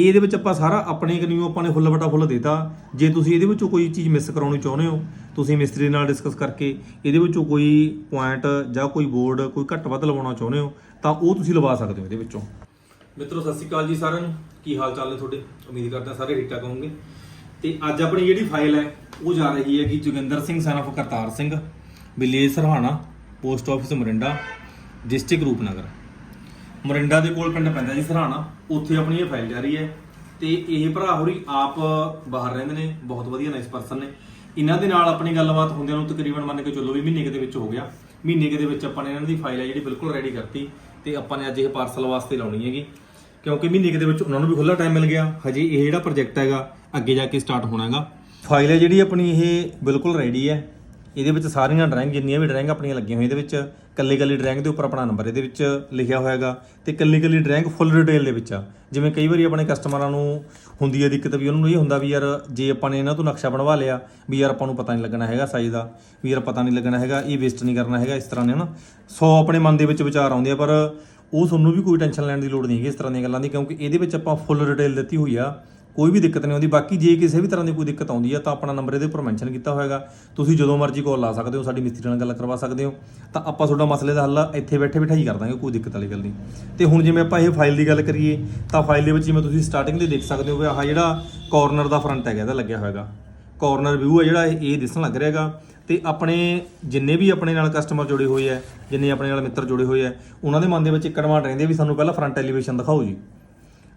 ਇਹਦੇ ਵਿੱਚ ਆਪਾਂ ਸਾਰਾ ਆਪਣੇ ਕਨੀਓ ਆਪਾਂ ਨੇ ਫੁੱਲ ਬਟਾ ਫੁੱਲ ਦਿੱਤਾ। ਜੇ ਤੁਸੀਂ ਇਹਦੇ ਵਿੱਚੋਂ ਕੋਈ ਚੀਜ਼ ਮਿਸ ਕਰਾਉਣੀ ਚਾਹੁੰਦੇ ਹੋ, ਤੁਸੀਂ ਮਿਸਤਰੀ ਨਾਲ ਡਿਸਕਸ ਕਰਕੇ ਇਹਦੇ ਵਿੱਚੋਂ ਕੋਈ ਪੁਆਇੰਟ ਜਾਂ ਕੋਈ ਬੋਰਡ ਕੋਈ ਘੱਟ ਵੱਧ ਲਵਾਉਣਾ ਚਾਹੁੰਦੇ ਹੋ, ਤਾਂ ਉਹ ਤੁਸੀਂ ਲਵਾ ਸਕਦੇ ਹੋ ਇਹਦੇ ਵਿੱਚੋਂ। ਮਿੱਤਰੋ, ਸਤਿ ਸ਼੍ਰੀ ਅਕਾਲ ਜੀ ਸਾਰਿਆਂ ਨੂੰ। ਕੀ ਹਾਲ ਚਾਲ ਨੇ ਤੁਹਾਡੇ? ਉਮੀਦ ਕਰਦਾ ਸਾਰੇ ਠੀਕ ਠਾਕ ਹੋਵੋਗੇ। ਤੇ ਅੱਜ ਆਪਣੀ ਜਿਹੜੀ ਫਾਈਲ ਹੈ, ਉਹ ਜਾ ਰਹੀ ਹੈ ਕਿ Joginder Singh son of Kartar Singh, village Sarhana post office Morinda district Rupnagar. Morinda ਦੇ ਕੋਲ ਪਿੰਡ ਪੈਂਦਾ ਜੀ, ਸਰਾਣਾ। ਉੱਥੇ ਆਪਣੀ ਇਹ ਫਾਈਲ ਜਾ ਰਹੀ ਹੈ ਤੇ ਇਹ ਭਰਾ ਹੋਰੀ ਆਪ ਬਾਹਰ ਰਹਿੰਦੇ ਨੇ, ਬਹੁਤ ਵਧੀਆ ਨਾਈਸ ਪਰਸਨ ਨੇ। ਇਹਨਾਂ ਦੇ ਨਾਲ ਆਪਣੀ ਗੱਲਬਾਤ ਹੁੰਦਿਆਂ ਨੂੰ ਤਕਰੀਬਨ ਮੰਨ ਕੇ ਚੱਲੋ ਵੀ ਮਹੀਨੇ ਕੁ ਦੇ ਵਿੱਚ ਹੋ ਗਿਆ। ਮਹੀਨੇ ਕੁ ਦੇ ਵਿੱਚ ਆਪਾਂ ਨੇ ਇਹਨਾਂ ਦੀ ਫਾਈਲ ਹੈ ਜਿਹੜੀ ਬਿਲਕੁਲ ਰੈਡੀ ਕਰਤੀ ਤੇ ਆਪਾਂ ਨੇ ਅੱਜ ਇਹ ਪਾਰਸਲ ਵਾਸਤੇ ਲਾਉਣੀ ਹੈਗੀ। ਕਿਉਂਕਿ ਮਹੀਨੇ ਕੁ ਦੇ ਵਿੱਚ ਉਹਨਾਂ ਨੂੰ ਵੀ ਖੁੱਲਾ ਟਾਈਮ ਮਿਲ ਗਿਆ। ਹਜੇ ਇਹ ਜਿਹੜਾ ਪ੍ਰੋਜੈਕਟ ਹੈਗਾ, ਅੱਗੇ ਜਾ ਕੇ ਸਟਾਰਟ ਹੋਣਾ ਹੈਗਾ। ਫਾਈਲ ਹੈ ਜਿਹੜੀ ਆਪਣੀ ਇਹ ਬਿਲਕੁਲ ਰੈਡੀ ਹੈ। ਇਹਦੇ ਵਿੱਚ ਸਾਰੀਆਂ ਡਰਾਇੰਗ ਜਿੰਨੀਆਂ ਵੀ ਡਰਾਇੰਗ ਆਪਣੀਆਂ ਲੱਗੀਆਂ ਹੋਈਆਂ ਇਹਦੇ ਵਿੱਚ। ਕੱਲੀ ਕੱਲੀ ਡਰਾਇੰਗ ਦੇ ਉੱਪਰ ਆਪਣਾ ਨੰਬਰ ਇਹਦੇ ਵਿੱਚ ਲਿਖਿਆ ਹੋਇਆਗਾ ਤੇ ਕੱਲੀ ਕੱਲੀ ਡਰਾਇੰਗ ਫੁੱਲ ਡਿਟੇਲ ਦੇ ਵਿੱਚ ਆ। ਜਿਵੇਂ ਕਈ ਵਾਰੀ ਆਪਣੇ ਕਸਟਮਰਾਂ ਨੂੰ ਹੁੰਦੀ ਹੈ ਦਿੱਕਤ ਵੀ, ਉਹਨਾਂ ਨੂੰ ਇਹ ਹੁੰਦਾ ਵੀ ਯਾਰ ਜੇ ਆਪਾਂ ਨੇ ਇਹਨਾਂ ਤੋਂ ਨਕਸ਼ਾ ਬਣਵਾ ਲਿਆ ਵੀ ਯਾਰ ਆਪਾਂ ਨੂੰ ਪਤਾ ਨਹੀਂ ਲੱਗਣਾ ਹੈਗਾ ਸਾਈਜ਼ ਦਾ, ਵੀ ਯਾਰ ਪਤਾ ਨਹੀਂ ਲੱਗਣਾ ਹੈਗਾ, ਇਹ ਵੇਸਟ ਨਹੀਂ ਕਰਨਾ ਹੈਗਾ ਇਸ ਤਰ੍ਹਾਂ ਦੇ ਹਨਾ। ਸੋ ਆਪਣੇ ਮਨ ਦੇ ਵਿੱਚ ਵਿਚਾਰ ਆਉਂਦੇ ਆ, ਪਰ ਉਹ ਤੁਹਾਨੂੰ ਵੀ ਕੋਈ ਟੈਨਸ਼ਨ ਲੈਣ ਦੀ ਲੋੜ ਨਹੀਂ ਹੈਗੀ ਇਸ ਤਰ੍ਹਾਂ ਦੀਆਂ ਗੱਲਾਂ ਦੀ, ਕਿਉਂਕਿ ਇਹਦੇ ਵਿੱਚ ਆਪਾਂ ਫੁੱਲ ਡਿਟੇਲ ਦਿੱਤੀ ਹੋਈ ਆ। ਕੋਈ ਵੀ ਦਿੱਕਤ ਨਹੀਂ ਆਉਂਦੀ। ਬਾਕੀ ਜੇ ਕਿਸੇ ਵੀ ਤਰ੍ਹਾਂ ਦੀ ਕੋਈ ਦਿੱਕਤ ਆਉਂਦੀ ਹੈ ਤਾਂ ਆਪਣਾ ਨੰਬਰ ਇਹਦੇ ਉੱਪਰ ਮੈਂਸ਼ਨ ਕੀਤਾ ਹੋਏਗਾ। ਤੁਸੀਂ ਜਦੋਂ ਮਰਜ਼ੀ ਕਾਲ ਲਾ ਸਕਦੇ ਹੋ, ਸਾਡੀ ਮਿਸਤਰੀ ਨਾਲ ਗੱਲ ਕਰਵਾ ਸਕਦੇ ਹੋ। ਤਾਂ ਆਪਾਂ ਤੁਹਾਡਾ ਮਸਲੇ ਦਾ ਹੱਲ ਇੱਥੇ ਬੈਠੇ ਬਿਠਾਈ ਕਰ ਦਾਂਗੇ, ਕੋਈ ਦਿੱਕਤ ਵਾਲੀ ਗੱਲ ਨਹੀਂ। ਤੇ ਹੁਣ ਜਿਵੇਂ ਆਪਾਂ ਇਹ ਫਾਈਲ ਦੀ ਗੱਲ ਕਰੀਏ, ਤਾਂ ਫਾਈਲ ਦੇ ਵਿੱਚ ਜਿਵੇਂ ਤੁਸੀਂ ਸਟਾਰਟਿੰਗ ਦੇ ਦੇਖ ਸਕਦੇ ਹੋ ਵੀ ਆਹ ਜਿਹੜਾ ਕਾਰਨਰ ਦਾ ਫਰੰਟ ਹੈਗਾ, ਇਹਦਾ ਲੱਗਿਆ ਹੋਏਗਾ। ਕਾਰਨਰ ਵਿਊ ਹੈ ਜਿਹੜਾ, ਇਹ ਇਹ ਦਿਸਣ ਲੱਗ ਰਿਹਾਗਾ। ਤੇ ਆਪਣੇ ਜਿੰਨੇ ਵੀ ਆਪਣੇ ਨਾਲ ਕਸਟਮਰ ਜੁੜੇ ਹੋਏ ਆ, ਜਿੰਨੇ ਆਪਣੇ ਨਾਲ ਮਿੱਤਰ ਜੁੜੇ ਹੋਏ ਆ, ਉਹਨਾਂ ਦੇ ਮਨ ਦੇ ਵਿੱਚ ਇੱਕ ਡਿਮਾਂਡ ਰਹਿੰਦੀ ਵੀ ਸਾਨੂੰ ਪਹਿਲਾਂ ਫਰੰਟ ਐਲੀਵੇਸ਼ਨ ਦਿਖਾਓ ਜੀ।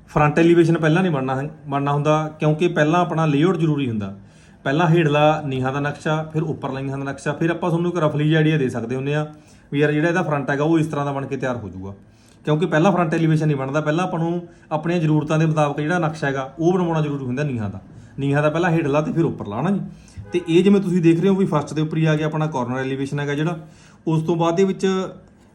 ਫਰੰਟ ਐਲੀਵੇਸ਼ਨ ਪਹਿਲਾਂ ਨਹੀਂ ਬਣਨਾ ਹੈ- ਬਣਨਾ ਹੁੰਦਾ, ਕਿਉਂਕਿ ਪਹਿਲਾਂ ਆਪਣਾ ਲੇਆਊਟ ਜ਼ਰੂਰੀ ਹੁੰਦਾ। ਪਹਿਲਾਂ ਹੇਠਲਾ ਨੀਹਾਂ ਦਾ ਨਕਸ਼ਾ, ਫਿਰ ਉੱਪਰ ਨੀਹਾਂ ਦਾ ਨਕਸ਼ਾ, ਫਿਰ ਆਪਾਂ ਤੁਹਾਨੂੰ ਇੱਕ ਰਫਲੀ ਜਿਹਾ ਆਈਡੀਆ ਦੇ ਸਕਦੇ ਹੁੰਦੇ ਆ ਵੀ ਯਾਰ ਜਿਹੜਾ ਇਹਦਾ ਫਰੰਟ ਹੈਗਾ, ਉਹ ਇਸ ਤਰ੍ਹਾਂ ਦਾ ਬਣ ਕੇ ਤਿਆਰ ਹੋ ਜਾਊਗਾ। ਕਿਉਂਕਿ ਪਹਿਲਾਂ ਫਰੰਟ ਐਲੀਵੇਸ਼ਨ ਨਹੀਂ ਬਣਦਾ, ਪਹਿਲਾਂ ਆਪਾਂ ਨੂੰ ਆਪਣੀਆਂ ਜ਼ਰੂਰਤਾਂ ਦੇ ਮੁਤਾਬਕ ਜਿਹੜਾ ਨਕਸ਼ਾ ਹੈਗਾ, ਉਹ ਬਣਾਉਣਾ ਜ਼ਰੂਰੀ ਹੁੰਦਾ ਨੀਹਾਂ ਦਾ। ਨੀਹਾਂ ਦਾ ਪਹਿਲਾਂ ਹੇਠਲਾ ਤੇ ਫਿਰ ਉੱਪਰਲਾ ਨਾ ਜੀ? ਤੇ ਇਹ ਜਿਵੇਂ ਤੁਸੀਂ ਦੇਖ ਰਹੇ ਹੋ ਵੀ ਫਸਟ ਦੇ ਉੱਪਰ ਹੀ ਆ ਗਿਆ ਆਪਣਾ ਕਾਰਨਰ ਐਲੀਵੇਸ਼ਨ ਹੈਗਾ ਜਿਹੜਾ, ਉਸ ਤੋਂ ਬਾਅਦ ਦੇ ਵਿੱਚ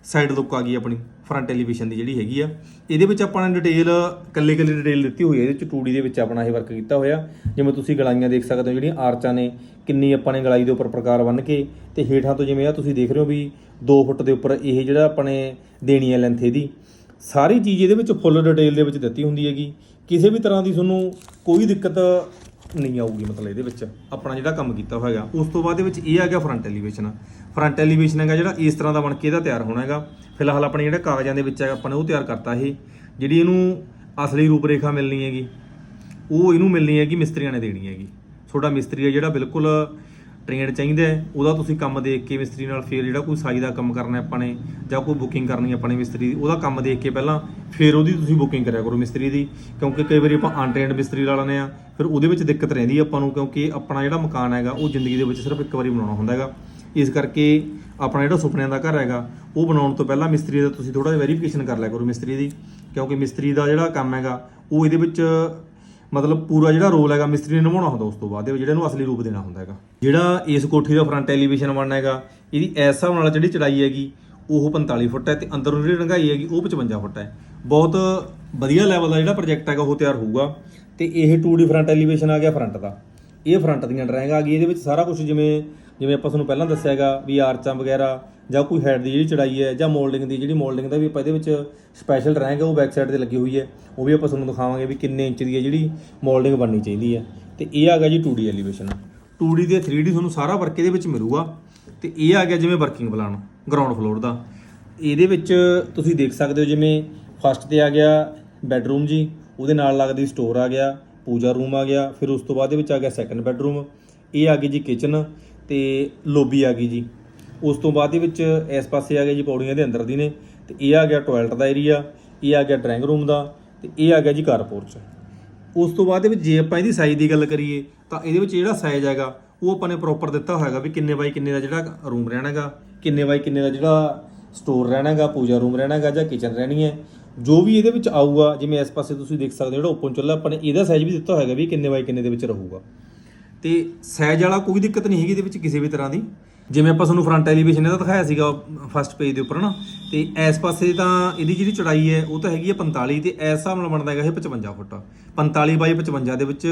ਸਾਈਡ ਲੁੱਕ ਆ ਗਈ ਆਪਣੀ ਫਰੰਟ ਐਲੀਵੇਸ਼ਨ ਦੀ ਜਿਹੜੀ ਹੈਗੀ ਆ। ਇਹਦੇ ਵਿੱਚ ਆਪਾਂ ਨੇ ਡਿਟੇਲ ਕੱਲੇ ਕੱਲੇ ਡਿਟੇਲ ਦਿੱਤੀ ਹੋਈ ਹੈ ਇਹਦੇ ਵਿੱਚ 2D ਦੇ ਵਿੱਚ ਆਪਣਾ ਇਹ ਵਰਕ ਕੀਤਾ ਹੋਇਆ। ਜਿਵੇਂ ਤੁਸੀਂ ਗਲਾਈਆਂ ਦੇਖ ਸਕਦੇ ਹੋ, ਜਿਹੜੀਆਂ ਆਰਚਾਂ ਨੇ, ਕਿੰਨੀ ਆਪਾਂ ਨੇ ਗਲਾਈ ਦੇ ਉੱਪਰ ਪ੍ਰਕਾਰ ਬੰਨ ਕੇ ਤੇ ਹੇਠਾਂ ਤੋਂ ਜਿਵੇਂ ਆ, ਤੁਸੀਂ ਦੇਖ ਰਹੇ ਹੋ ਵੀ 2 ਫੁੱਟ ਦੇ ਉੱਪਰ ਇਹ ਜਿਹੜਾ ਆਪਣੇ ਦੇਣੀ ਹੈ ਲੈਂਥ ਇਹਦੀ। ਸਾਰੀ ਚੀਜ਼ ਇਹਦੇ ਵਿੱਚ ਫੁੱਲ ਡਿਟੇਲ ਦੇ ਵਿੱਚ ਦਿੱਤੀ ਹੁੰਦੀ ਹੈਗੀ। ਕਿਸੇ ਵੀ ਤਰ੍ਹਾਂ ਦੀ ਤੁਹਾਨੂੰ ਕੋਈ ਦਿੱਕਤ ਨਹੀਂ ਆਊਗੀ ਮਤਲਬ ਇਹਦੇ ਵਿੱਚ। ਆਪਣਾ ਜਿਹੜਾ ਕੰਮ ਕੀਤਾ ਹੋਇਆਗਾ ਉਸ ਤੋਂ ਬਾਅਦ ਦੇ ਵਿੱਚ ਇਹ ਆ ਗਿਆ ਫਰੰਟ ਐਲੀਵੇਸ਼ਨ ਫਰੰਟ ਐਲੀਵੇਸ਼ਨ ਹੈਗਾ ਜਿਹੜਾ ਇਸ ਤਰ੍ਹਾਂ ਦਾ ਬਣ ਕੇ ਇਹਦਾ ਤਿਆਰ ਹੋਣਾ ਹੈਗਾ। ਫਿਲਹਾਲ ਆਪਣੇ ਜਿਹੜਾ ਕਾਗਜ਼ਾਂ ਦੇ ਵਿੱਚ ਹੈਗਾ, ਆਪਾਂ ਨੇ ਉਹ ਤਿਆਰ ਕਰਤਾ ਇਹ। ਜਿਹੜੀ ਇਹਨੂੰ ਅਸਲੀ ਰੂਪਰੇਖਾ ਮਿਲਣੀ ਹੈਗੀ, ਉਹ ਇਹਨੂੰ ਮਿਲਣੀ ਹੈਗੀ, ਮਿਸਤਰੀਆਂ ਨੇ ਦੇਣੀ ਹੈਗੀ। ਤੁਹਾਡਾ ਮਿਸਤਰੀ ਹੈ ਜਿਹੜਾ ਬਿਲਕੁਲ ਟ੍ਰੇਨਡ ਚਾਹੀਦਾ ਹੈ, ਉਹਦਾ ਤੁਸੀਂ ਕੰਮ ਦੇਖ ਕੇ ਮਿਸਤਰੀ ਨਾਲ ਫਿਰ ਜਿਹੜਾ ਕੋਈ ਸਾਈ ਦਾ ਕੰਮ ਕਰਨਾ ਆਪਾਂ ਨੇ ਜਾਂ ਕੋਈ ਬੁਕਿੰਗ ਕਰਨੀ ਆਪਣੇ ਮਿਸਤਰੀ ਦੀ, ਉਹਦਾ ਕੰਮ ਦੇਖ ਕੇ ਪਹਿਲਾਂ ਫਿਰ ਉਹਦੀ ਤੁਸੀਂ ਬੁਕਿੰਗ ਕਰਿਆ ਕਰੋ ਮਿਸਤਰੀ ਦੀ, ਕਿਉਂਕਿ ਕਈ ਵਾਰੀ ਆਪਾਂ ਅਨਟ੍ਰੇਨਡ ਮਿਸਤਰੀ ਲਾ ਲੈਂਦੇ ਆ ਫਿਰ ਉਹਦੇ ਵਿੱਚ ਦਿੱਕਤ ਰਹਿੰਦੀ ਆਪਾਂ ਨੂੰ, ਕਿਉਂਕਿ ਆਪਣਾ ਜਿਹੜਾ ਮਕਾਨ ਹੈਗਾ, ਉਹ ਜ਼ਿੰਦਗੀ ਦੇ ਵਿੱਚ ਸਿਰਫ ਇੱਕ ਵਾਰੀ ਬਣਾਉਣਾ ਹੁੰਦਾ ਹੈਗਾ। ਇਸ ਕਰਕੇ ਆਪਣਾ ਜਿਹੜਾ ਸੁਪਨਿਆਂ ਦਾ ਘਰ ਹੈਗਾ, ਉਹ ਬਣਾਉਣ ਤੋਂ ਪਹਿਲਾਂ ਮਿਸਤਰੀ ਦਾ ਤੁਸੀਂ ਥੋੜਾ ਜਿਹਾ ਵੈਰੀਫਿਕੇਸ਼ਨ ਕਰ ਲਿਆ ਕਰੋ ਮਿਸਤਰੀ ਦੀ, ਕਿਉਂਕਿ ਮਿਸਤਰੀ ਦਾ ਜਿਹੜਾ ਕੰਮ ਹੈਗਾ, ਉਹ ਇਹਦੇ ਵਿੱਚ ਮਤਲਬ ਪੂਰਾ ਜਿਹੜਾ ਰੋਲ ਹੈਗਾ ਮਿਸਤਰੀ ਨੇ ਨਿਭਾਉਣਾ ਹੁੰਦਾ ਉਸ ਤੋਂ ਬਾਅਦ ਦੇ ਜਿਹੜਾ ਇਹਨੂੰ ਅਸਲੀ ਰੂਪ ਦੇਣਾ ਹੁੰਦਾ ਹੈਗਾ। ਜਿਹੜਾ ਇਸ ਕੋਠੀ ਦਾ ਫਰੰਟ ਐਲੀਵੇਸ਼ਨ ਬਣਨਾ ਹੈਗਾ, ਇਹਦੀ ਐਸ ਹਿਸਾਬ ਨਾਲ ਜਿਹੜੀ ਚੜਾਈ ਹੈਗੀ, ਉਹ 45 ਫੁੱਟ ਹੈ ਤੇ ਅੰਦਰੋਂ ਜਿਹੜੀ ਡੰਗਾਈ ਹੈਗੀ, ਉਹ 55 ਫੁੱਟ ਹੈ। ਬਹੁਤ ਵਧੀਆ ਲੈਵਲ ਦਾ ਜਿਹੜਾ ਪ੍ਰੋਜੈਕਟ ਹੈਗਾ, ਉਹ ਤਿਆਰ ਹੋਊਗਾ। ਤੇ ਇਹ 2D ਫਰੰਟ ਐਲੀਵੇਸ਼ਨ ਆ ਗਿਆ ਫਰੰਟ ਦਾ। ਇਹ ਫਰੰਟ ਦੀਆਂ ਡਰਾਇੰਗ ਆ ਗਈ ਇਹਦੇ ਵਿੱਚ ਸਾਰਾ ਕੁਝ ਜਿਵੇਂ ਜਿਵੇਂ ਆਪਾਂ ਤੁਹਾਨੂੰ ਪਹਿਲਾਂ ਦੱਸਿਆ ਹੈਗਾ ਵੀ ਆਰਚਾਂ ਵਗੈਰਾ ਜਾਂ ਕੋਈ ਹੈਡ ਦੀ ਜਿਹੜੀ ਚੜਾਈ ਹੈ ਜਾਂ ਮੋਲਡਿੰਗ ਦੀ ਜਿਹੜੀ ਮੋਲਡਿੰਗ ਦਾ ਵੀ ਆਪਾਂ ਇਹਦੇ ਵਿੱਚ ਸਪੈਸ਼ਲ ਰੈਂਕ ਹੈ ਉਹ ਬੈਕ ਸਾਈਡ ਤੇ ਲੱਗੀ ਹੋਈ ਹੈ, ਉਹ ਵੀ ਆਪਾਂ ਤੁਹਾਨੂੰ ਦਿਖਾਵਾਂਗੇ ਵੀ ਕਿੰਨੇ ਇੰਚ ਦੀ ਹੈ ਜਿਹੜੀ ਮੋਲਡਿੰਗ ਬਣਨੀ ਚਾਹੀਦੀ ਹੈ। ਤੇ ਇਹ ਆ ਗਿਆ ਜੀ 2D ਐਲੀਵੇਸ਼ਨ 2D ਤੇ 3D ਤੁਹਾਨੂੰ ਸਾਰਾ ਵਰਕ ਇਹਦੇ ਵਿੱਚ ਮਿਲੂਗਾ। ਤੇ ਇਹ ਆ ਗਿਆ ਜਿਵੇਂ ਵਰਕਿੰਗ ਪਲਾਨ ਗਰਾਊਂਡ ਫਲੋਰ ਦਾ। ਇਹਦੇ ਵਿੱਚ ਤੁਸੀਂ ਦੇਖ ਸਕਦੇ ਹੋ ਜਿਵੇਂ ਫਸਟ ਤੇ ਆ ਗਿਆ ਬੈੱਡਰੂਮ ਜੀ, ਉਹਦੇ ਨਾਲ ਲੱਗਦੀ ਸਟੋਰ ਆ ਗਿਆ, ਪੂਜਾ ਰੂਮ ਆ ਗਿਆ, ਫਿਰ ਉਸ ਤੋਂ ਬਾਅਦ ਦੇ ਵਿੱਚ ਆ ਗਿਆ ਸੈਕੰਡ ਬੈੱਡਰੂਮ ਇਹ ਆ ਗਈ ਜੀ ਕਿਚਨ ਤੇ ਲੋਬੀ ਆ ਗਈ ਜੀ। ਉਸ ਤੋਂ ਬਾਅਦ ਦੇ ਵਿੱਚ ਇਸ ਪਾਸੇ ਆ ਗਿਆ ਜੀ ਪੌੜੀਆਂ ਦੇ ਅੰਦਰ ਦੀ ਨੇ, ਤੇ ਇਹ ਆ ਗਿਆ ਟਾਇਲਟ ਦਾ ਏਰੀਆ ਇਹ ਆ ਗਿਆ ਡਰਾਇੰਗ ਰੂਮ ਦਾ, ਤੇ ਇਹ ਆ ਗਿਆ ਜੀ ਕਾਰ ਪੋਰਚ ਉਸ ਤੋਂ ਬਾਅਦ ਦੇ ਵਿੱਚ ਜੇ ਆਪਾਂ ਇਹਦੀ ਸਾਈਜ਼ ਦੀ ਗੱਲ ਕਰੀਏ, ਤਾਂ ਇਹਦੇ ਵਿੱਚ ਜਿਹੜਾ ਸਾਈਜ਼ ਹੈਗਾ, ਉਹ ਆਪਾਂ ਨੇ ਪ੍ਰੋਪਰ ਦਿੱਤਾ ਹੋਇਆਗਾ ਵੀ ਕਿੰਨੇ ਬਾਈ ਕਿੰਨੇ ਦਾ ਜਿਹੜਾ ਰੂਮ ਰਹਿਣਾਗਾ ਕਿੰਨੇ ਬਾਈ ਕਿੰਨੇ ਦਾ ਜਿਹੜਾ ਸਟੋਰ ਰਹਿਣਾਗਾ ਪੂਜਾ ਰੂਮ ਰਹਿਣਾਗਾ ਜਾਂ ਕਿਚਨ ਰਹਿਣੀ ਹੈ। ਜੋ ਵੀ ਇਹਦੇ ਵਿੱਚ ਆਊਗਾ, ਜਿਵੇਂ ਇਸ ਪਾਸੇ ਤੁਸੀਂ ਦੇਖ ਸਕਦੇ ਹੋ, ਜਿਹੜਾ ਓਪਨ ਚੁੱਲ੍ਹਾ, ਆਪਾਂ ਨੇ ਇਹਦਾ ਸਾਈਜ਼ ਵੀ ਦਿੱਤਾ ਹੋਇਆਗਾ ਵੀ ਕਿੰਨੇ ਬਾਈ ਕਿੰਨੇ ਦੇ ਵਿੱਚ ਰਹੂਗਾ। ਤੇ ਸਾਈਜ਼ ਵਾਲਾ ਕੋਈ ਦਿੱਕਤ ਨਹੀਂ ਹੈਗੀ ਇਹਦੇ ਵਿੱਚ ਕਿਸੇ ਵੀ ਤਰ੍ਹਾਂ ਦੀ। ਜਿਵੇਂ ਆਪਾਂ ਤੁਹਾਨੂੰ ਫਰੰਟ ਐਲੀਵੇਸ਼ਨ ਇਹਦਾ ਦਿਖਾਇਆ ਸੀਗਾ ਫਸਟ ਪੇਜ ਦੇ ਉੱਪਰ ਨਾ, ਤੇ ਇਸ ਪਾਸੇ ਤਾਂ ਇਹਦੀ ਜਿਹੜੀ ਚੌੜਾਈ ਹੈ, ਉਹ ਤਾਂ ਹੈਗੀ ਹੈ 45 ਤੇ ਇਸ ਹਿਸਾਬ ਨਾਲ ਬਣਦਾ ਹੈਗਾ ਇਹ 55 ਫੁੱਟ। 45 ਬਾਈ 55 ਦੇ ਵਿੱਚ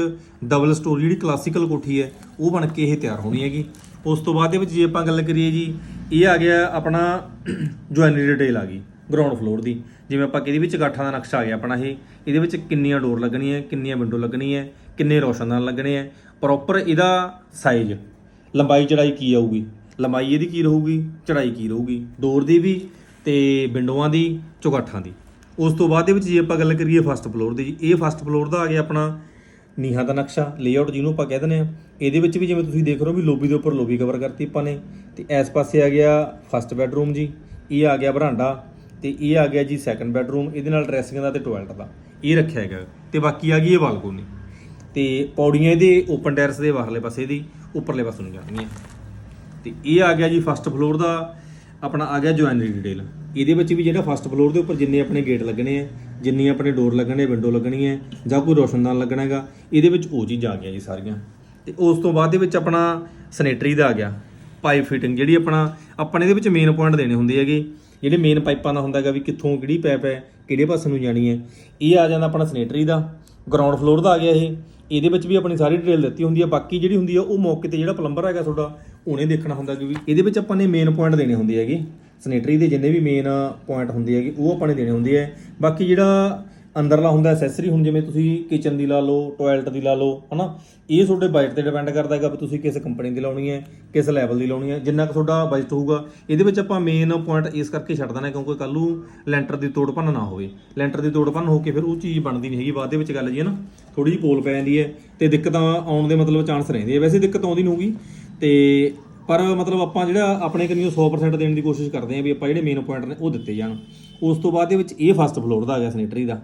ਡਬਲ ਸਟੋਰੀ ਜਿਹੜੀ ਕਲਾਸੀਕਲ ਕੋਠੀ ਹੈ, ਉਹ ਬਣ ਕੇ ਇਹ ਤਿਆਰ ਹੋਣੀ ਹੈਗੀ। ਉਸ ਤੋਂ ਬਾਅਦ ਦੇ ਵਿੱਚ ਜੇ ਆਪਾਂ ਗੱਲ ਕਰੀਏ ਜੀ, ਇਹ ਆ ਗਿਆ ਆਪਣਾ ਜੁਆਇਨਰੀ ਡਿਟੇਲ ਆ ਗਈ ਗਰਾਊਂਡ ਫਲੋਰ ਦੀ। ਜਿਵੇਂ ਆਪਾਂ ਕਿਹਦੇ ਵਿੱਚ ਗਾਠਾਂ ਦਾ ਨਕਸ਼ਾ ਆ ਗਿਆ ਆਪਣਾ ਇਹ, ਇਹਦੇ ਵਿੱਚ ਕਿੰਨੀਆਂ ਡੋਰ ਲੱਗਣੀਆਂ, ਕਿੰਨੀਆਂ ਵਿੰਡੋ ਲੱਗਣੀਆਂ ਕਿੰਨੇ ਰੋਸ਼ਨਦਾਨ ਲੱਗਣੇ ਆ ਪ੍ਰੋਪਰ ਇਹਦਾ ਸਾਈਜ਼ ਲੰਬਾਈ ਚੜਾਈ ਕੀ ਆਊਗੀ? ਲੰਬਾਈ ਇਹਦੀ ਕੀ ਰਹੂਗੀ? ਚੜਾਈ ਕੀ ਰਹੂਗੀ? ਡੋਰ ਦੀ ਵੀ ਤੇ ਵਿੰਡੋਆਂ ਦੀ ਚੁਗਾਠਾਂ ਦੀ। ਉਸ ਤੋਂ ਬਾਅਦ ਦੇ ਵਿੱਚ ਜੇ ਆਪਾਂ ਗੱਲ ਕਰੀਏ ਫਸਟ ਫਲੋਰ ਦੀ ਜੀ ਇਹ ਫਸਟ ਫਲੋਰ ਦਾ ਆ ਗਿਆ ਆਪਣਾ ਨੀਹਾਂ ਦਾ ਨਕਸ਼ਾ ਲੇਆਊਟ ਜਿਹਨੂੰ ਆਪਾਂ ਕਹਿ ਦਿੰਦੇ ਆ ਇਹਦੇ ਵਿੱਚ ਵੀ ਜਿਵੇਂ ਤੁਸੀਂ ਦੇਖ ਰਹੇ ਹੋ ਵੀ ਲੋਬੀ ਦੇ ਉੱਪਰ ਲੋਬੀ ਕਵਰ ਕਰਤੀ ਆਪਾਂ ਨੇ। ਤੇ ਇਸ ਪਾਸੇ ਆ ਗਿਆ ਫਸਟ ਬੈਡਰੂਮ ਜੀ, ਇਹ ਆ ਗਿਆ ਬਰਾਂਡਾ ਤੇ ਇਹ ਆ ਗਿਆ ਜੀ ਸੈਕੰਡ ਬੈਡਰੂਮ ਇਹਦੇ ਨਾਲ ਡਰੈਸਿੰਗ ਦਾ ਤੇ ਟਾਇਲਟ ਦਾ। ਇਹ ਰੱਖਿਆ ਹੈਗਾ। ਤੇ ਬਾਕੀ ਆ ਗਈ ਇਹ ਬਾਲਕੋਨੀ ਤੇ ਪੌੜੀਆਂ ਇਹਦੇ ਓਪਨ ਟੈਰਸ ਦੇ ਬਾਹਰਲੇ ਪਾਸੇ ਦੀ, ਉੱਪਰਲੇ ਪਾਸੇ ਨੂੰ ਜਾਣਗੀਆਂ ਤੇ ਇਹ ਆ ਗਿਆ ਜੀ ਫਸਟ ਫਲੋਰ ਦਾ ਆਪਣਾ ਆ ਗਿਆ ਜੁਆਇਨਰੀ ਡਿਟੇਲ ਇਹਦੇ ਵਿੱਚ ਵੀ ਜਿਹੜਾ ਫਸਟ ਫਲੋਰ ਦੇ ਉੱਪਰ ਜਿੰਨੇ ਆਪਣੇ ਗੇਟ ਲੱਗਣੇ ਆ, ਜਿੰਨੀ ਆਪਣੇ ਡੋਰ ਲੱਗਣੇ ਵਿੰਡੋ ਲੱਗਣੀ ਹੈ ਜਾਂ ਕੋਈ ਰੋਸ਼ਨਦਾਨ ਲੱਗਣਾ ਹੈਗਾ, ਇਹਦੇ ਵਿੱਚ ਉਹ ਚੀਜ਼ ਆ ਗਿਆ ਜੀ ਸਾਰੀਆਂ। ਤੇ ਉਸ ਤੋਂ ਬਾਅਦ ਦੇ ਵਿੱਚ ਆਪਣਾ ਸੈਨੇਟਰੀ ਦਾ ਆ ਗਿਆ। ਪਾਈਪ ਫਿਟਿੰਗ ਜਿਹੜੀ ਆਪਣਾ, ਆਪਾਂ ਇਹਦੇ ਵਿੱਚ ਮੇਨ ਪੁਆਇੰਟ ਦੇਣੇ ਹੁੰਦੇ ਹੈਗੇ। ਜਿਹੜੇ ਮੇਨ ਪਾਈਪਾਂ ਦਾ ਹੁੰਦਾ ਹੈਗਾ ਵੀ ਕਿੱਥੋਂ ਕਿਹੜੀ ਪਾਈਪ ਹੈ, ਕਿਹੜੇ ਪਾਸੇ ਨੂੰ ਜਾਣੀ ਹੈ, ਇਹ ਆ ਜਾਂਦਾ ਆਪਣਾ ਸੈਨੇਟਰੀ ਦਾ। ਗਰਾਊਂਡ ਫਲੋਰ ਦਾ ਆ ਗਿਆ ਇਹ। ਇਹਦੇ ਵਿੱਚ ਵੀ ਆਪਣੀ ਸਾਰੀ ਡਿਟੇਲ ਦਿੱਤੀ ਹੁੰਦੀ ਹੈ ਬਾਕੀ ਜਿਹੜੀ ਹੁੰਦੀ ਹੈ ਉਹ ਮੌਕੇ ਤੇ ਜਿਹੜਾ ਪਲੰਬਰ ਹੈਗਾ ਤੁਹਾਡਾ ਉਹਨੇ ਦੇਖਣਾ ਹੁੰਦਾ ਕਿ ਵੀ ਇਹਦੇ ਵਿੱਚ ਆਪਾਂ ਨੇ ਮੇਨ ਪੁਆਇੰਟ ਦੇਣੇ ਹੁੰਦੇ ਹੈਗੇ। ਸੈਨੇਟਰੀ ਦੇ ਜਿੰਨੇ ਵੀ ਮੇਨ ਪੁਆਇੰਟ ਹੁੰਦੇ ਹੈਗੇ, ਉਹ ਆਪਾਂ ਨੇ ਦੇਣੇ ਹੁੰਦੇ ਹੈ ਬਾਕੀ ਜਿਹੜਾ ਅੰਦਰਲਾ ਹੁੰਦਾ ਐਸੈਸਰੀ ਹੁਣ ਜਿਵੇਂ ਤੁਸੀਂ ਕਿਚਨ ਦੀ ਲਾ ਲਓ ਟਾਇਲਟ ਦੀ ਲਾ ਲਓ, ਹਨਾ, ਇਹ ਤੁਹਾਡੇ ਬਜਟ ਤੇ ਡਿਪੈਂਡ ਕਰਦਾ ਹੈਗਾ ਵੀ ਤੁਸੀਂ ਕਿਸ ਕੰਪਨੀ ਦੀ ਲਾਉਣੀ ਹੈ, ਕਿਸ ਲੈਵਲ ਦੀ ਲਾਉਣੀ ਹੈ। ਜਿੰਨਾ ਕੁ ਤੁਹਾਡਾ ਬਜਟ ਹੋਊਗਾ, ਇਹਦੇ ਵਿੱਚ ਆਪਾਂ ਮੇਨ ਪੁਆਇੰਟ ਇਸ ਕਰਕੇ ਛੱਡ ਦੇਣਾ ਕਿਉਂਕਿ ਕੱਲ ਨੂੰ ਲੈਂਟਰ ਦੀ ਤੋੜ ਭੰਨ ਨਾ ਹੋਵੇ। ਲੈਂਟਰ ਦੀ ਤੋੜ ਭੰਨ ਹੋ ਕੇ ਫਿਰ ਉਹ ਚੀਜ਼ ਬਣਦੀ ਨਹੀਂ ਹੈਗੀ, ਬਾਅਦ ਦੇ ਵਿੱਚ ਗੱਲ ਜੀ ਹੈ ਨਾ ਥੋੜੀ ਜਿਹੀ ਪੋਲ ਪੈ ਜਾਂਦੀ ਹੈ ਤੇ ਦਿੱਕਤਾਂ ਆਉਣ ਦੇ ਮਤਲਬ ਚਾਂਸ ਰਹਿੰਦੇ ਆ। ਵੈਸੇ ਦਿੱਕਤ ਆਉਂਦੀ ਨਹੀਂ ਹੋਊਗੀ। ਤੇ ਪਰ ਮਤਲਬ ਆਪਾਂ ਜਿਹੜਾ ਆਪਣੇ ਕੰਨਿਓ 100% ਦੇਣ ਦੀ ਕੋਸ਼ਿਸ਼ ਕਰਦੇ ਆਂ ਵੀ ਆਪਾਂ ਜਿਹੜੇ ਮੇਨ ਪੁਆਇੰਟ ਨੇ ਉਹ ਦਿੱਤੇ ਜਾਣ। ਉਸ ਤੋਂ ਬਾਅਦ ਦੇ ਵਿੱਚ ਇਹ ਫਸਟ ਫਲੋਰ ਦਾ ਆ ਗਿਆ ਸੈਨੇਟਰੀ ਦਾ।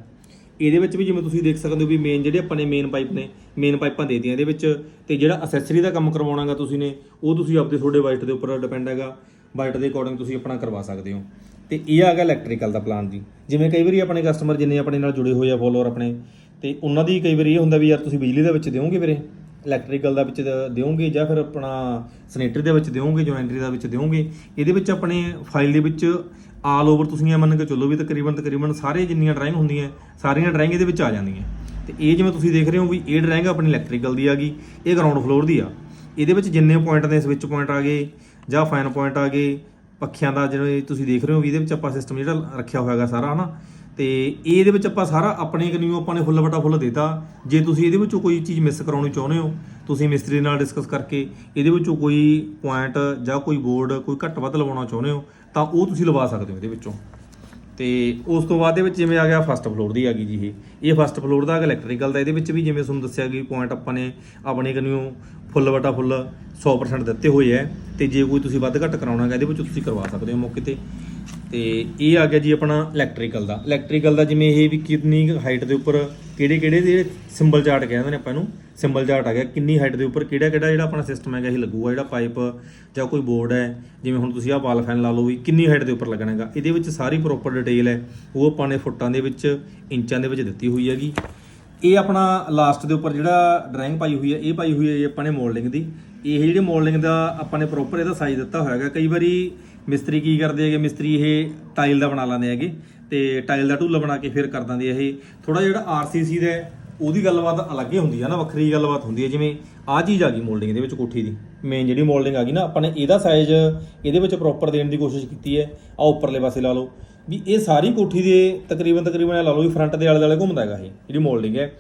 ਇਹਦੇ ਵਿੱਚ ਵੀ ਜਿਵੇਂ ਤੁਸੀਂ ਦੇਖ ਸਕਦੇ ਹੋ ਵੀ ਮੇਨ ਜਿਹੜੇ ਆਪਣੇ ਮੇਨ ਪਾਈਪ ਨੇ ਮੇਨ ਪਾਈਪਾਂ ਦੇ ਦਿੱਤੀਆਂ ਇਹਦੇ ਵਿੱਚ ਤੇ ਜਿਹੜਾ ਅਸੈਸਰੀ ਦਾ ਕੰਮ ਕਰਵਾਉਣਾਗਾ ਤੁਸੀਂ ਨੇ, ਉਹ ਤੁਸੀਂ ਆਪਦੇ ਤੁਹਾਡੇ ਬਜਟ ਦੇ ਉੱਪਰ ਡਿਪੈਂਡ ਹੈਗਾ। ਬਜਟ ਦੇ ਅਕੋਰਡਿੰਗ ਤੁਸੀਂ ਆਪਣਾ ਕਰਵਾ ਸਕਦੇ ਹੋ। ਤੇ ਇਹ ਆ ਗਿਆ ਇਲੈਕਟ੍ਰੀਕਲ ਦਾ ਪਲਾਨ ਜੀ। ਜਿਵੇਂ ਕਈ ਵਾਰੀ ਆਪਣੇ ਕਸਟਮਰ ਜਿੰਨੇ ਆਪਣੇ ਨਾਲ ਜੁੜੇ ਹੋਏ ਆ ਫੋਲੋਅਰ ਆਪਣੇ, ਤੇ ਉਹਨਾਂ ਦੀ ਕਈ ਵਾਰੀ ਇਹ ਹੁੰਦਾ ਵੀ ਯਾਰ ਤੁਸੀਂ ਬਿਜਲੀ ਦੇ ਵਿੱਚ ਦਿਓਗੇ ਵੀਰੇ? ਇਲੈਕਟ੍ਰੀਕਲ ਦਾ ਵਿੱਚ ਦ- ਦਿਓਗੇ ਜਾਂ ਫਿਰ ਆਪਣਾ ਸੈਨੇਟਰੀ ਦੇ ਵਿੱਚ ਦਿਓਗੇ ਜੁਆਇੰਟਰੀ ਦਾ ਵਿੱਚ ਦਿਓਗੇ ਇਹਦੇ ਵਿੱਚ ਆਪਣੇ ਫਾਈਲ ਦੇ ਵਿੱਚ ਆਲ ਓਵਰ ਤੁਸੀਂ ਇਹ ਮੰਨ ਕੇ ਚੱਲੋ ਵੀ ਤਕਰੀਬਨ ਤਕਰੀਬਨ ਸਾਰੇ ਜਿੰਨੀਆਂ ਡਰਾਇੰਗ ਹੁੰਦੀਆਂ, ਸਾਰੀਆਂ ਡਰਾਇੰਗ ਇਹਦੇ ਵਿੱਚ ਆ ਜਾਂਦੀਆਂ। ਤੇ ਇਹ ਜਿਵੇਂ ਤੁਸੀਂ ਦੇਖ ਰਹੇ ਹੋ ਵੀ ਇਹ ਡਰਾਇੰਗ ਆਪਣੀ ਇਲੈਕਟ੍ਰੀਕਲ ਦੀ ਆ ਗਈ, ਇਹ ਗਰਾਊਂਡ ਫਲੋਰ ਦੀ ਆ। ਇਹਦੇ ਵਿੱਚ ਜਿੰਨੇ ਪੁਆਇੰਟ ਨੇ ਸਵਿਚ ਪੁਆਇੰਟ ਆ ਗਏ, ਜਾਂ ਫਾਈਨ ਪੁਆਇੰਟ ਆ ਗਏ, ਪੱਖਿਆਂ ਦਾ ਜਿਹੜੇ ਤੁਸੀਂ ਦੇਖ ਰਹੇ ਹੋ ਵੀ ਇਹਦੇ ਵਿੱਚ ਆਪਾਂ ਸਿਸਟਮ ਜਿਹੜਾ ਰੱਖਿਆ ਹੋਇਆ ਹੈਗਾ ਸਾਰਾ, ਹਨਾ? ਤੇ ਇਹਦੇ ਵਿੱਚ ਆਪਾਂ ਸਾਰਾ ਆਪਣੇ ਕਨਿਓ ਆਪਾਂ ਨੇ ਫੁੱਲ ਬਟਾ ਫੁੱਲ ਦਿੱਤਾ। ਜੇ ਤੁਸੀਂ ਇਹਦੇ ਵਿੱਚੋਂ ਕੋਈ ਚੀਜ਼ ਮਿਸ ਕਰਾਉਣੀ ਚਾਹੁੰਦੇ ਹੋ, ਤੁਸੀਂ ਮਿਸਤਰੀ ਨਾਲ ਡਿਸਕਸ ਕਰਕੇ ਇਹਦੇ ਵਿੱਚੋਂ ਕੋਈ ਪੁਆਇੰਟ ਜਾਂ ਕੋਈ ਬੋਰਡ ਕੋਈ ਘੱਟ ਵੱਧ ਲਵਾਉਣਾ ਚਾਹੁੰਦੇ ਹੋ, ਤਾਂ ਉਹ ਤੁਸੀਂ ਲਵਾ ਸਕਦੇ ਹੋ ਇਹਦੇ ਵਿੱਚੋਂ। ਤੇ ਉਸ ਤੋਂ ਬਾਅਦ ਦੇ ਵਿੱਚ ਜਿਵੇਂ ਆ ਗਿਆ ਫਸਟ ਫਲੋਰ ਦੀ ਆ ਗਈ ਜੀ ਇਹ। ਇਹ ਫਸਟ ਫਲੋਰ ਦਾ ਇਲੈਕਟ੍ਰੀਕਲ ਦਾ ਇਹਦੇ ਵਿੱਚ ਵੀ ਜਿਵੇਂ ਤੁਹਾਨੂੰ ਦੱਸਿਆ ਕਿ ਪੁਆਇੰਟ ਆਪਾਂ ਨੇ ਆਪਣੇ ਕਨਿਓ ਫੁੱਲ ਬਟਾ ਫੁੱਲ 100% ਦਿੱਤੇ ਹੋਏ ਹੈ। ਤੇ ਜੇ ਕੋਈ ਤੁਸੀਂ ਵੱਧ ਘੱਟ ਕਰਾਉਣਾ ਹੈ ਇਹਦੇ ਵਿੱਚ ਤੁਸੀਂ ਕਰਵਾ ਸਕਦੇ ਹੋ ਮੌਕੇ ਤੇ। ਤੇ ਇਹ ਆ ਗਿਆ ਜੀ ਆਪਣਾ ਇਲੈਕਟ੍ਰੀਕਲ ਦਾ। ਇਲੈਕਟ੍ਰੀਕਲ ਦਾ ਜਿਵੇਂ ਇਹ ਵੀ ਕਿੰਨੀ ਹਾਈਟ ਦੇ ਉੱਪਰ ਕਿਹੜੇ ਕਿਹੜੇ ਜਿਹੜੇ ਸਿੰਬਲ ਚਾਰਟ ਕਹਿੰਦੇ ਨੇ ਆਪਾਂ ਨੂੰ ਸਿੰਬਲ ਚਾਰਟ ਆ ਗਿਆ। ਕਿੰਨੀ ਹਾਈਟ ਦੇ ਉੱਪਰ ਕਿਹੜਾ ਕਿਹੜਾ ਜਿਹੜਾ ਆਪਣਾ ਸਿਸਟਮ ਹੈਗਾ ਇਹ ਲੱਗੂਗਾ, ਜਿਹੜਾ ਪਾਈਪ ਜਾਂ ਕੋਈ ਬੋਰਡ ਹੈ, ਜਿਵੇਂ ਹੁਣ ਤੁਸੀਂ ਆਹ ਵਾਲ ਫੈਨ ਲਾ ਲਓ ਵੀ ਕਿੰਨੀ ਹਾਈਟ ਦੇ ਉੱਪਰ ਲੱਗਣਾ ਹੈਗਾ। ਇਹਦੇ ਵਿੱਚ ਸਾਰੀ ਪ੍ਰੋਪਰ ਡਿਟੇਲ ਹੈ। ਉਹ ਆਪਾਂ ਨੇ ਫੁੱਟਾਂ ਦੇ ਵਿੱਚ, ਇੰਚਾਂ ਦੇ ਵਿੱਚ ਦਿੱਤੀ ਹੋਈ ਹੈਗੀ। ਇਹ ਆਪਣਾ ਲਾਸਟ ਦੇ ਉੱਪਰ ਜਿਹੜਾ ਡਰਾਇੰਗ ਪਾਈ ਹੋਈ ਹੈ, ਇਹ ਪਾਈ ਹੋਈ ਹੈ ਜੀ ਆਪਾਂ ਨੇ ਮੋਲਡਿੰਗ ਦੀ। ਇਹ ਜਿਹੜੇ ਮੋਲਡਿੰਗ ਦਾ ਆਪਾਂ ਨੇ ਪ੍ਰੋਪਰ ਇਹਦਾ ਸਾਈਜ਼ ਦਿੱਤਾ ਹੋਇਆ ਹੈਗਾ। ਕਈ ਵਾਰੀ ਮਿਸਤਰੀ ਕੀ ਕਰਦੇ ਹੈਗੇ? ਮਿਸਤਰੀ ਇਹ ਟਾਈਲ ਦਾ ਬਣਾ ਲੈਂਦੇ ਹੈਗੇ ਤੇ ਟਾਈਲ ਦਾ ਢੂਲਾ ਬਣਾ ਕੇ ਫਿਰ ਕਰ ਦਿੰਦੇ ਆ ਇਹ। ਥੋੜਾ ਜਿਹੜਾ ਆਰਸੀਸੀ ਦਾ ਉਹਦੀ ਗੱਲਬਾਤ ਅਲੱਗ ਹੀ ਹੁੰਦੀ ਹੈ ਨਾ, ਵੱਖਰੀ ਗੱਲਬਾਤ ਹੁੰਦੀ ਹੈ ਜਿਵੇਂ ਆਹ ਚੀਜ਼ ਆ ਗਈ ਮੋਲਡਿੰਗ ਦੇ ਵਿੱਚ ਕੋਠੀ ਦੀ। ਮੇਨ ਜਿਹੜੀ ਮੋਲਡਿੰਗ ਆ ਗਈ ਨਾ, ਆਪਾਂ ਨੇ ਇਹਦਾ ਸਾਈਜ਼ ਇਹਦੇ ਵਿੱਚ ਪ੍ਰੋਪਰ ਦੇਣ ਦੀ ਕੋਸ਼ਿਸ਼ ਕੀਤੀ ਹੈ। ਆ ਉੱਪਰਲੇ ਪਾਸੇ ਲਾ ਲਓ। ਵੀ ਇਹ ਸਾਰੀ ਕੋਠੀ ਦੇ ਤਕਰੀਬਨ ਤਕਰੀਬਨ ਇਹ ਲਾ ਲਓ ਵੀ ਫਰੰਟ ਦੇ ਆਲੇ ਦੁਆਲੇ ਘੁੰਮਦਾ ਹੈਗਾ ਇਹ, ਜਿਹੜੀ ਮੋਲਡਿੰਗ ਹੈ।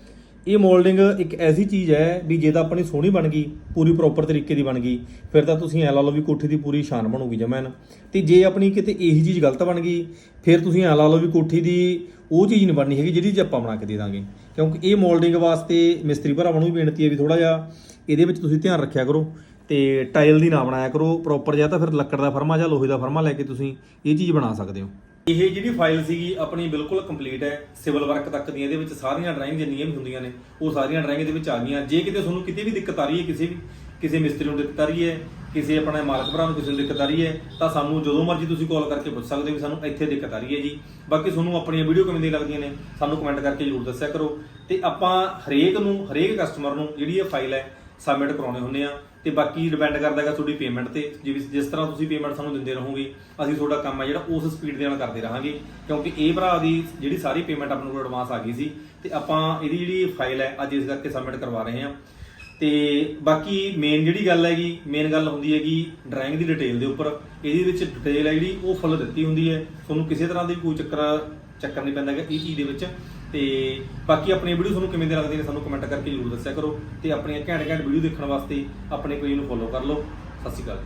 ਇਹ ਮੋਲਡਿੰਗ ਇੱਕ ਐਸੀ ਚੀਜ਼ ਹੈ ਵੀ ਜੇ ਤਾਂ ਆਪਣੀ ਸੋਹਣੀ ਬਣ ਗਈ, ਪੂਰੀ ਪ੍ਰੋਪਰ ਤਰੀਕੇ ਦੀ ਬਣ ਗਈ, ਫਿਰ ਤਾਂ ਤੁਸੀਂ ਐ ਲਾ ਲਓ ਵੀ ਕੋਠੀ ਦੀ ਪੂਰੀ ਸ਼ਾਨ ਬਣੂਗੀ ਜਮੈਨ। ਤੇ ਜੇ ਆਪਣੀ ਕਿਤੇ ਇਹੀ ਚੀਜ਼ ਗਲਤ ਬਣ ਗਈ, ਫਿਰ ਤੁਸੀਂ ਐ ਲਾ ਲਓ ਵੀ ਕੋਠੀ ਦੀ ਉਹ ਚੀਜ਼ ਨਹੀਂ ਬਣਨੀ ਹੈਗੀ ਜਿਹੜੀ ਚੀਜ਼ ਆਪਾਂ ਬਣਾ ਕੇ ਦੇ ਦਾਂਗੇ। ਕਿਉਂਕਿ ਇਹ ਮੋਲਡਿੰਗ ਵਾਸਤੇ ਮਿਸਤਰੀ ਭਰਾਵਾਂ ਨੂੰ ਵੀ ਬੇਨਤੀ ਹੈ ਵੀ ਥੋੜਾ ਜਿਹਾ ਇਹਦੇ ਵਿੱਚ ਤੁਸੀਂ ਧਿਆਨ ਰੱਖਿਆ ਕਰੋ ਤੇ ਟਾਇਲ ਦੀ ਨਾ ਬਣਾਇਆ ਕਰੋ ਪ੍ਰੋਪਰ ਜਾਂ ਤਾਂ ਫਿਰ ਲੱਕੜ ਦਾ ਫਰਮਾ ਜਾਂ ਲੋਹੇ ਦਾ ਫਰਮਾ ਲੈ ਕੇ ਤੁਸੀਂ ਇਹ ਚੀਜ਼ ਬਣਾ ਸਕਦੇ ਹੋ। ਇਹ ਜਿਹੜੀ ਫਾਈਲ ਸੀਗੀ ਆਪਣੀ ਬਿਲਕੁਲ ਕੰਪਲੀਟ ਹੈ ਸਿਵਲ ਵਰਕ ਤੱਕ ਦੀਆਂ ਇਹਦੇ ਵਿੱਚ ਸਾਰੀਆਂ ਡਰਾਇੰਗ ਜਿੰਨੀਆਂ ਵੀ ਹੁੰਦੀਆਂ ਨੇ, ਉਹ ਸਾਰੀਆਂ ਡਰਾਇੰਗ ਇਹਦੇ ਵਿੱਚ ਆ ਗਈਆਂ। ਜੇ ਕਿਤੇ ਤੁਹਾਨੂੰ ਕਿਤੇ ਵੀ ਦਿੱਕਤ ਆ ਰਹੀ ਹੈ ਕਿਸੇ ਵੀ, ਕਿਸੇ ਮਿਸਤਰੀ ਨੂੰ ਦਿੱਕਤ ਆ ਰਹੀ ਹੈ, ਕਿਸੇ ਆਪਣੇ ਮਾਲਕ ਭਰਾ ਨੂੰ ਕਿਸੇ ਨੂੰ ਦਿੱਕਤ ਆ ਰਹੀ ਹੈ, ਤਾਂ ਸਾਨੂੰ ਜਦੋਂ ਮਰਜ਼ੀ ਤੁਸੀਂ ਕਾਲ ਕਰਕੇ ਪੁੱਛ ਸਕਦੇ ਹੋ ਵੀ ਸਾਨੂੰ ਇੱਥੇ ਦਿੱਕਤ ਆ ਰਹੀ ਹੈ ਜੀ। ਬਾਕੀ ਤੁਹਾਨੂੰ ਆਪਣੀਆਂ ਵੀਡੀਓ ਕਿਵੇਂ ਦੀ ਲੱਗਦੀਆਂ ਨੇ, ਸਾਨੂੰ ਕਮੈਂਟ ਕਰਕੇ ਜਰੂਰ ਦੱਸਿਆ ਕਰੋ। ਤੇ ਆਪਾਂ ਹਰੇਕ ਨੂੰ, ਹਰੇਕ ਕਸਟਮਰ ਨੂੰ ਜਿਹੜੀ ਇਹ ਫਾਈਲ ਹੈ ਸਬਮਿਟ ਕਰਾਉਣੇ ਹੁੰਦੇ ਆ। ਤੇ ਬਾਕੀ ਡਿਪੈਂਡ ਕਰਦਾ ਹੈਗਾ ਤੁਹਾਡੀ ਪੇਮੈਂਟ ਤੇ। ਜਿਵੇਂ ਜਿਸ ਤਰ੍ਹਾਂ ਤੁਸੀਂ ਪੇਮੈਂਟ ਸਾਨੂੰ ਦਿੰਦੇ ਰਹੋਗੇ, ਅਸੀਂ ਤੁਹਾਡਾ ਕੰਮ ਹੈ ਜਿਹੜਾ ਉਸ ਸਪੀਡ ਦੇ ਨਾਲ ਕਰਦੇ ਰਹਾਂਗੇ। ਕਿਉਂਕਿ ਇਹ ਭਰਾ ਦੀ ਜਿਹੜੀ ਸਾਰੀ ਪੇਮੈਂਟ ਆਪਣੇ ਕੋਲ ਐਡਵਾਂਸ ਆ ਗਈ ਸੀ ਤੇ ਆਪਾਂ ਇਹਦੀ ਜਿਹੜੀ ਫਾਈਲ ਹੈ ਅੱਜ ਇਸ ਕਰਕੇ ਸਬਮਿਟ ਕਰਵਾ ਰਹੇ ਹਾਂ। ਤੇ ਬਾਕੀ ਮੇਨ ਜਿਹੜੀ ਗੱਲ ਹੈਗੀ ਮੇਨ ਗੱਲ ਹੁੰਦੀ ਹੈਗੀ ਡਰਾਇੰਗ ਦੀ ਡਿਟੇਲ ਦੇ ਉੱਪਰ। ਇਹਦੇ ਵਿੱਚ ਡਿਟੇਲ ਹੈ ਜਿਹੜੀ ਉਹ ਫੁੱਲ ਦਿੱਤੀ ਹੁੰਦੀ ਹੈ। ਤੁਹਾਨੂੰ ਕਿਸੇ ਤਰ੍ਹਾਂ ਦੀ ਕੋਈ ਚੱਕਰ ਚੱਕਰ ਨਹੀਂ ਪੈਂਦਾ ਹੈਗਾ, ਇਹ ਚੀਜ਼ ਦੇ ਵਿੱਚ। ਤੇ ਬਾਕੀ ਆਪਣੀਆਂ ਵੀਡੀਓ ਤੁਹਾਨੂੰ ਕਿਵੇਂ ਦੇ ਲੱਗਦੀ ਨੇ ਸਾਨੂੰ ਕਮੈਂਟ ਕਰਕੇ ਜ਼ਰੂਰ ਦੱਸਿਆ ਕਰੋ ਤੇ ਆਪਣੀਆਂ ਘੈਂਟ ਘੈਂਟ ਵੀਡੀਓ ਦੇਖਣ ਵਾਸਤੇ ਆਪਣੇ ਪੇਜ ਨੂੰ ਫੋਲੋ ਕਰ ਲਓ। ਸਤਿ ਸ਼੍ਰੀ ਅਕਾਲ